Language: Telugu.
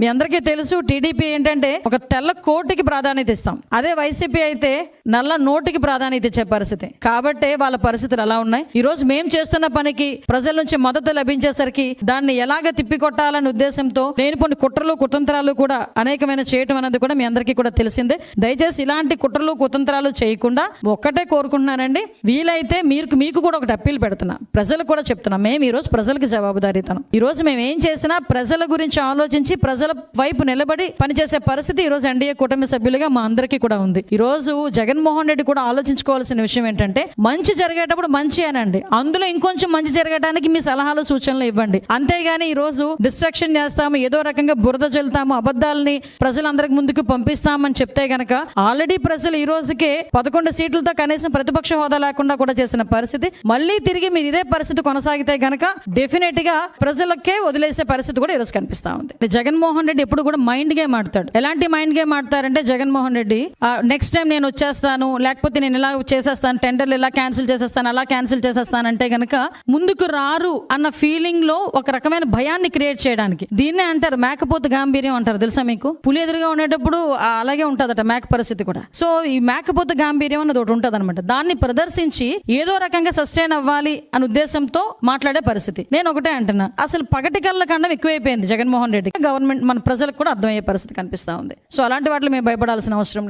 మీ అందరికీ తెలుసు టీడీపీ ఏంటంటే ఒక తెల్ల కోటికి ప్రాధాన్యత ఇస్తాం. అదే వైసీపీ అయితే నల్ల నోటికి ప్రాధాన్యత ఇచ్చే పరిస్థితి. కాబట్టే వాళ్ళ పరిస్థితులు అలా ఉన్నాయి? ఈ రోజు మేము చేస్తున్న పనికి ప్రజల నుంచి మద్దతు లభించేసరికి దాన్ని ఎలాగ తిప్పికొట్టాలనే ఉద్దేశంతో నేను కొన్ని కుట్రలు కుతంత్రాలు కూడా అనేకమైన చేయటం అనేది కూడా మీ అందరికీ కూడా తెలిసిందే. దయచేసి ఇలాంటి కుట్రలు కుతంత్రాలు చేయకుండా ఒక్కటే కోరుకుంటున్నానండి. వీలైతే మీరు మీకు కూడా ఒకటి అప్పీల్ పెడుతున్నా. ప్రజలకు కూడా చెప్తున్నా. మేము ఈ రోజు ప్రజలకు జవాబుదారీతనం. ఈ రోజు మేము ఏం చేసినా ప్రజల గురించి ఆలోచించి ప్రజల వైపు నిలబడి పనిచేసే పరిస్థితి ఈ రోజు ఎన్డీఏ కూటమి సభ్యులుగా మా అందరికీ కూడా ఉంది. ఈ రోజు జగన్మోహన్ రెడ్డి కూడా ఆలోచించుకోవాల్సిన విషయం ఏంటంటే మంచి జరిగేటప్పుడు మంచి అనండి. అందులో ఇంకొంచెం మంచి జరగడానికి మీ సలహాలు సూచనలు ఇవ్వండి. అంతేగాని ఈ రోజు డిస్ట్రక్షన్ చేస్తాము ఏదో రకంగా బురద చెల్తాము అబద్ధాలని ప్రజలందరికి ముందుకు పంపిస్తామని చెప్తే గనక ఆల్రెడీ ప్రజలు ఈ రోజుకే పదకొండు సీట్లతో కనీసం ప్రతిపక్ష హోదా లేకుండా కూడా చేసిన పరిస్థితి. మళ్ళీ తిరిగి మీరు ఇదే పరిస్థితి కొనసాగితే గనక డెఫినెట్గా ప్రజలకే వదిలేసే పరిస్థితి కూడా ఈరోజు కనిపిస్తా ఉంది. జగన్మోహన్ రెడ్డి ఎప్పుడు కూడా మైండ్ గేమ్ ఆడతాడు. ఎలాంటి మైండ్ గేమ్ ఆడతారంటే జగన్మోహన్ రెడ్డి నెక్స్ట్ టైం నేను వచ్చేస్తాను లేకపోతే నేను ఇలా చేసేస్తాను టెండర్లు ఇలా క్యాన్సిల్ చేసేస్తాను అలా క్యాన్సిల్ చేసేస్తాను అంటే గనక ముందుకు రారు అన్న ఫీలింగ్లో ఒక రకమైన భయాన్ని క్రియేట్ చేయడానికి. దీన్నే అంటారు మేకపోతు గాంభీర్యం అంటారు. తెలుసా మీకు? పులి ఎదురుగా ఉండేటప్పుడు అలాగే ఉంటుందట మేక పరిస్థితి కూడా. సో ఈ మేకపోతు గాంభీర్యం అన్నది ఒకటి ఉంటుంది అనమాట దాన్ని ప్రదర్శించి ఏదో రకంగా సస్టైన్ అవ్వాలి అనే ఉద్దేశంతో మాట్లాడే పరిస్థితి. నేను ఒకటే అంటున్నా. అసలు పగటి కళ్ళ కండం ఎక్కువైపోయింది జగన్మోహన్ రెడ్డి గవర్నమెంట్ మన ప్రజలకు కూడా అర్థమయ్యే పరిస్థితి కనిపిస్తా ఉంది. సో అలాంటి వాటిలో మేము భయపడాల్సిన అవసరం లేదు.